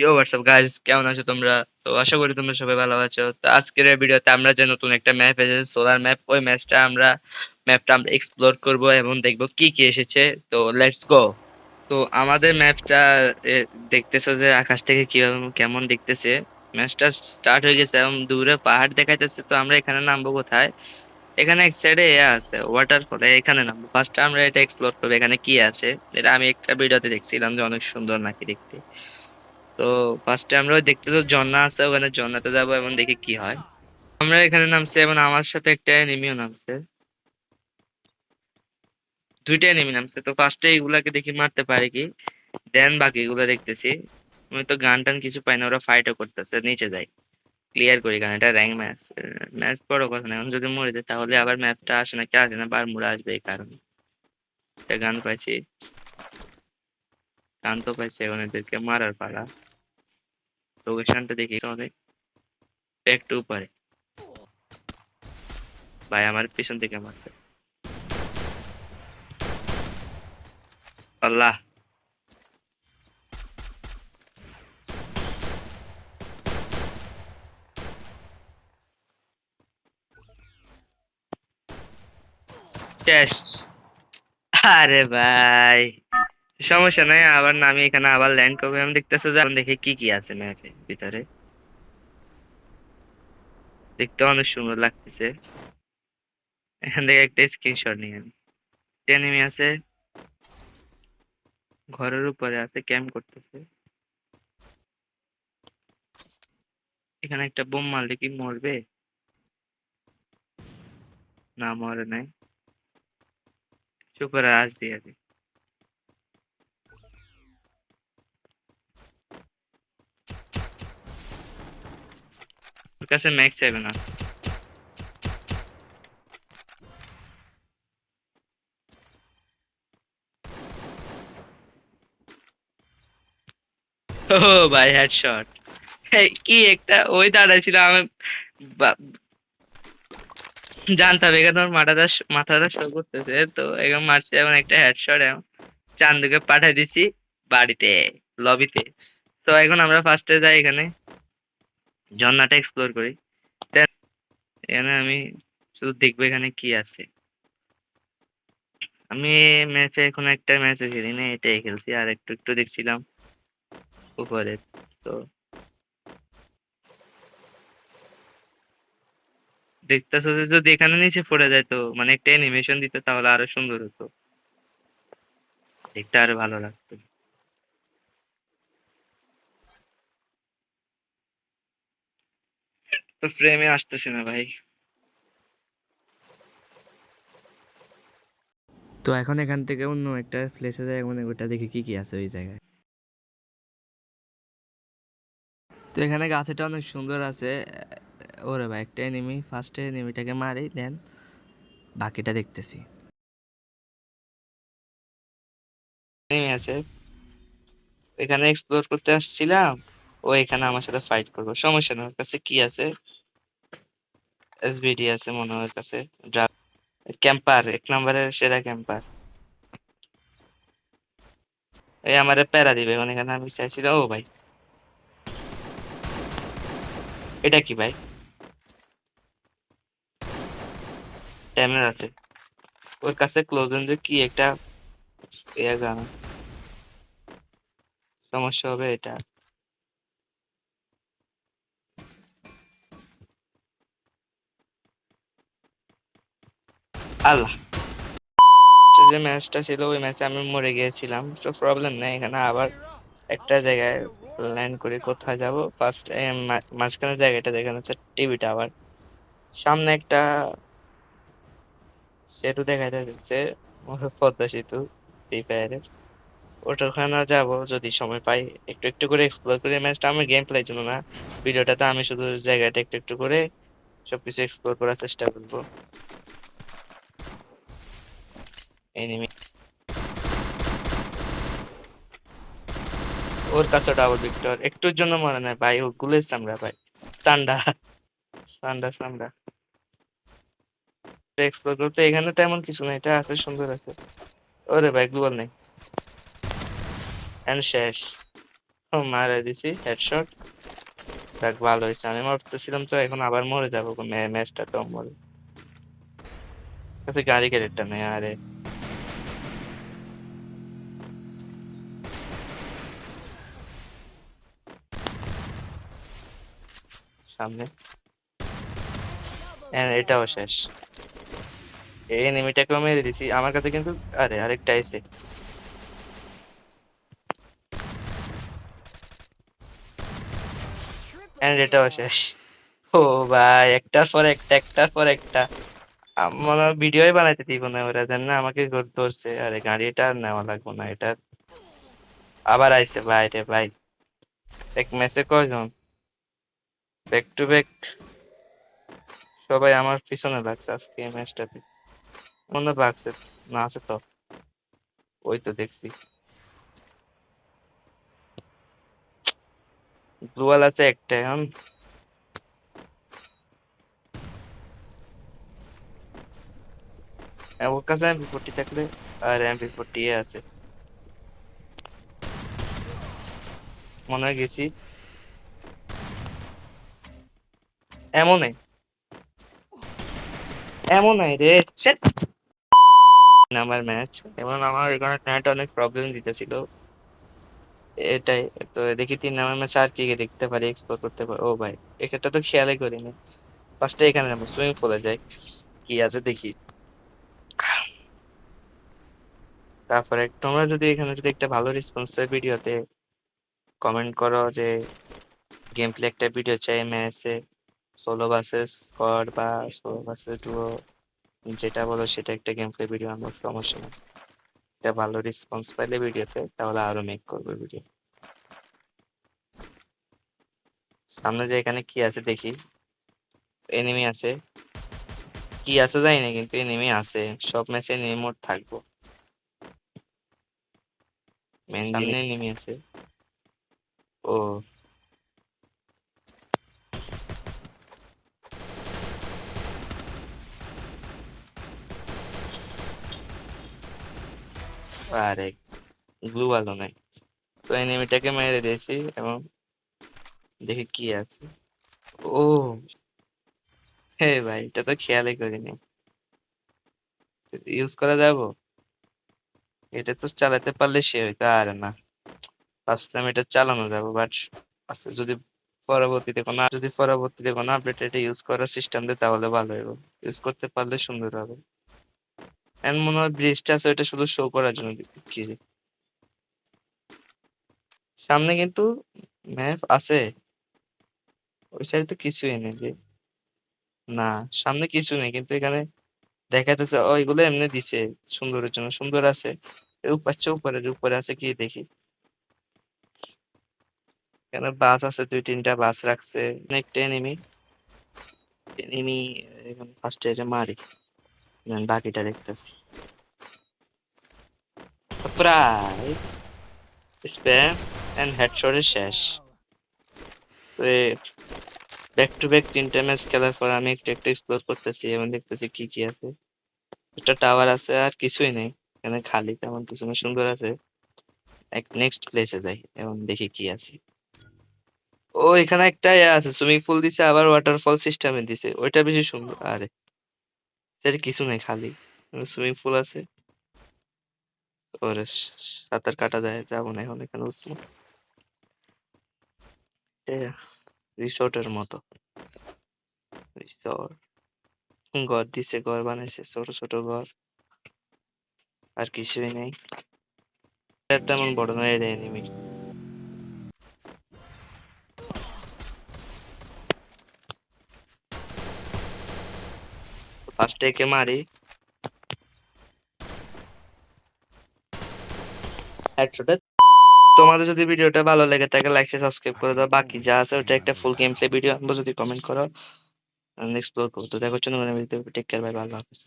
ইয়ো WhatsApp guys কেমন আছো তোমরা? তো আশা করি তোমরা সবাই ভালো আছো। তো আজকের ভিডিওতে আমরা যে নতুন একটা ম্যাপ এসেছে সোলার ম্যাপ ওই ম্যাপটা আমরা ম্যাপটা আমরা এক্সপ্লোর করব এবং দেখব কি কি এসেছে। তো লেটস গো তো আমাদের ম্যাপটা দেখতেছো যে আকাশ থেকে কীভাবে কেমন দেখতেছে। ম্যাচটা স্টার্ট হয়ে গেছে এবং দূরে পাহাড় দেখাইতেছে। তো আমরা এখানে নামবো কোথায়? এখানে এক সাইডে এ আছে ওয়াটারফল এখানে নামবো। ফার্স্ট আমরা এটা এক্সপ্লোর করব, এখানে কি আছে? এটা আমি একটা ভিডিওতে দেখছিলাম যে অনেক সুন্দর নাকি দেখতে। তো ফার্স্টে আমরা দেখতে তো ঝর্ণা আছে, ওখানে ঝর্ণাতে যাব এবং দেখি কি হয়। আমরা এখানে নামছি এবং আমার সাথে একটা এনিমিও নামছে। দুইটা এনিমি নামছে। তো ফার্স্টে এগুলাকে দেখি মারতে পারে কি? দেন বাকি এগুলো দেখতেছি। আমি তো গান টান কিছু পাই না, ওরা ফাইটও করতেছে, নিচে যাই। ক্লিয়ার করি কারণ এটা র্যাঙ্ক ম্যাচ ম্যাচ বড় কথা না, এখন যদি মরে যায় তাহলে আবার ম্যাপটা আসে না কি আসে না বার মুড়ে আসবে এই কারণে। একটা গান পাইছি। গান তো পাইছি এখন এদেরকে মারার পালা। লোকেশনটা দেখি অনেক একটু উপরে ভাই আমার পিছন থেকে মারছে আল্লাহ। আরে ভাই। সমস্যা নাই, আবার নামি এখানে, আবার ল্যান্ড করবে। আমি দেখতেছি যে দেখি কি কি আছে ম্যাপের ভিতরে। দেখতে অনেক সুন্দর লাগতেছে। এখান থেকে একটা স্ক্রিনশট নিয়ে এনিমি আছে ঘরের উপরে আছে ক্যাম্প করতেছে। এখানে একটা বোম মারলে কি মরবে? না, মরে নাই। চুপ করে আজ দিয়ে কাছে ম্যাক্স সেভেন আছে। ও, ভাই হেডশট কি একটা? ওই দাঁড়ায় ছিল আমি জানতাম, এখানে ওর মাথাটা মাথাটা শো করতেছে, তো এখন মারছে এমন একটা হেডশট এমন। চান্দুকে পাঠাই দিছি বাড়িতে লবিতে তো। এখন আমরা ফার্স্টে যাই এখানে। ঝর্ণাটা এক্সপ্লোর করি। এখানে আমি শুধু দেখব এখানে কি আছে। আমি ম্যাচে এখন একটা ম্যাচও খেলি না এটাই খেলছি। আর একটু একটু দেখছিলাম উপরে, তো দেখতেছো যে যদি এখানে নিচে পড়ে যায় তো মানে একটা অ্যানিমেশন দিত তাহলে আরও সুন্দর হতো। দেখতে আরও ভালো লাগতো। তো ফ্রেমে আসতেছে না ভাই। তো এখন এখান থেকে অন্য একটা প্লেসে যাই মানে ওটা দেখি কি কি আছে ওই জায়গায়। তো এখানে গাছেটা অনেক সুন্দর আছে। ওরে ভাই একটা এনিমি ফার্স্টে এনিমিটাকে মারি দেন বাকিটা দেখতেছি। আছে। এখানে এক্সপ্লোর করতে আসছিলাম। ও এখানে আমার সাথে ফাইট করব। সমস্যা নেই, ওর কাছে কি আছে? এসবিডি আছে মনে হয় কাছে। ক্যাম্পার এক নম্বরের সেরা ক্যাম্পার এই আমারে প্যারা দিবে এখন এখানে আমি চাইছিলাম ও ভাই। এটা কি ভাই? ড্যামেজ আছে। ওর কাছে ক্লোজ রেঞ্জে কি একটা জানা। সমস্যা হবে এটা। আল্লাহ। যে ম্যাচটা ছিল, ওই ম্যাচে আমি মরে গিয়েছিলাম। তো প্রবলেম নেই, এখানে আবার একটা জায়গায় ল্যান্ড করে কোথায় যাব? ফার্স্ট মাঝখানে জায়গাটা যেখানে হচ্ছে টিভি টাওয়ার সামনে একটা সেতু দেখা যাচ্ছে পদ্মা সেতু ফ্রি ফায়ারের ওটা যাব যদি সময় পাই, একটু একটু করে এক্সপ্লোর করি। ম্যাচটা আমার গেম প্লের জন্য না। ভিডিওটাতে আমি শুধু জায়গাটা একটু একটু করে সবকিছু এক্সপ্লোর করার চেষ্টা করব। এনিমি ওর কাছে ডাবল ভিক্টর একটুর জন্য মনে নাই, ভাই। ও গুলের সামরা ভাই। সান্ডা সান্ডা সান্ডা এক্সপ্লোর করতে এখানে তেমন কিছু না, এটা আছে, সুন্দর আছে। ওরে ভাই গ্লোবাল নেই। এন্ড শেষ। ও, মারা দিছি হেডশট যাক ভালো হয়েছে। আমি মরতেছিলাম তো, এখন আবার মরে যাব। ম্যাচটা তো মরে। কাছে গাড়ি ক্যারেক্টার নেই, আরে। সামনে। হ্যাঁ এটাও শেষ। এই এনিমিটাকেও মেরে দিছি। আমার কাছে কিন্তু, আরে, আরেকটা এসে এন্ড এটাও শেষ। ও ভাই, একটার পর একটা, একটার পর একটা। আম- হয় ভিডিওই বানাইতে দিব না ওরা, জান না? আমাকে ধরছে। আরে, গাড়িটা নেওয়া লাগবে না, এটা। আবার আইছে, ভাই রে ভাই। এক ম্যাচে কয়জন? ব্যাক টু ব্যাক সবাই আমার পিছনে লাগছে আজকে এই ম্যাচটাতে মনে লাগছে না আছে তো। ওই তো দেখছি। গ্লুয়াল আছে একটা এখন। হ্যাঁ, ওর কাছে এমপি ফোর্টি থাকলে আর এমপি ফোর্টি আছে। মনে হয় গেছি। এমনই এমনই রে। shit! আমার ম্যাচ এবং আমার এখানে নেট অনেক প্রবলেম দিতেছিল। এটাই। তো দেখি তিন নাম্বার ম্যাচ আর কি দেখতে পারি এক্সপ্লোর করতে পারি। ও ভাই, এক্ষেত্রে তো খেয়ালই করিনি। ফার্স্টে এখানে যাব সুইমিং পুলে যাই। কি আছে দেখি। তারপরে তোমরা যদি এখানে যদি একটা ভালো রেসপন্স ভিডিওতে কমেন্ট করো যে গেম প্লে একটা ভিডিও চাই ম্যাচে সোলো ভার্সেস স্কোয়াড বা সোলো ভার্সেস ডুও যেটা বলো সেটা একটা গেম প্লে ভিডিও আমার সমস্যা নেই এটা ভালো রেসপন্স পাইলে ভিডিওতে তাহলে আরও মেক করবে ভিডিও সামনে যে এখানে কি আছে দেখি। এনিমি আছে। কি আছে জানি না কিন্তু এনিমি আছে। সব ম্যাচে এনিমি মোড থাকব। মেন সামনে এনিমি আছে। ও। আরে গ্লু ভালো নাই। তো এনিমিটাকে মেরে দিয়েছি এবং দেখি কি আছে। ও, হে ভাই, এটা তো খেয়ালই করিনি। ইউজ করা যাব? এটা তো চালাতে পারলে সে হইতো আর না। ভাবছিলাম এটা চালানো যাব বাট আচ্ছা যদি পরবর্তীতে কোনো, যদি পরবর্তীতে কোনো আপডেট এটা ইউজ করার সিস্টেম দেয়, তাহলে ভালো হবে ইউজ করতে পারলে সুন্দর হবে। এন্ড মনে হয় ব্রিজটা আছে ওটা শুধু শো করার জন্য কি সামনে কিন্তু ম্যাপ আছে। ওই সাইডে তো কিছুই নেই যে না, সামনে কিছু নেই, কিন্তু এখানে দেখা যাচ্ছে এমনি দিছে সুন্দরের জন্য। সুন্দর আছে। আচ্ছা উপরে উপরে আছে কি দেখি। এখানে বাস আছে, দুই তিনটা বাস রাখছে। একটা এনিমি এনিমি এখন ফার্স্টে মারি। দেন বাকিটা দেখতেছি। আমি এক্সপ্লোর টাওয়ার আছে। আর কিছুই নেই। এখানে খালি তেমন কিছু না, সুন্দর আছে। এক নেক্সট প্লেসে যাই, এবং দেখি কি আছে। ও, এখানে একটা ইয়ে আছে সুইমিং পুল দিছে, আবার ওয়াটারফল সিস্টেমে দিছে। ওইটা বেশি সুন্দর, আরে। সেটা কিছু নেই খালি। সুইমিং পুল আছে। ওরে সাঁতার কাটা যায়, যাব না এখন এখানে উঠবো রিসোর্টের মতো। রিসোর্ট। ঘর দিছে, ঘর বানাইছে, ছোট ছোট ঘর। আর কিছুই নেই। তেমন বড় নয় এটা ফার্স্টে একে মারি। তোমাদের যদি ভিডিওটা ভালো লেগে থাকে লাইক শেয়ার সাবস্ক্রাইব করে দাও। বাকি যা আছে, ওটা একটা ফুল গেম প্লে ভিডিও আনব যদি কমেন্ট করো এক্সপ্লোর করো। তো দেখো জন্য টেক কেয়ার বাই ভালো হাফেজ।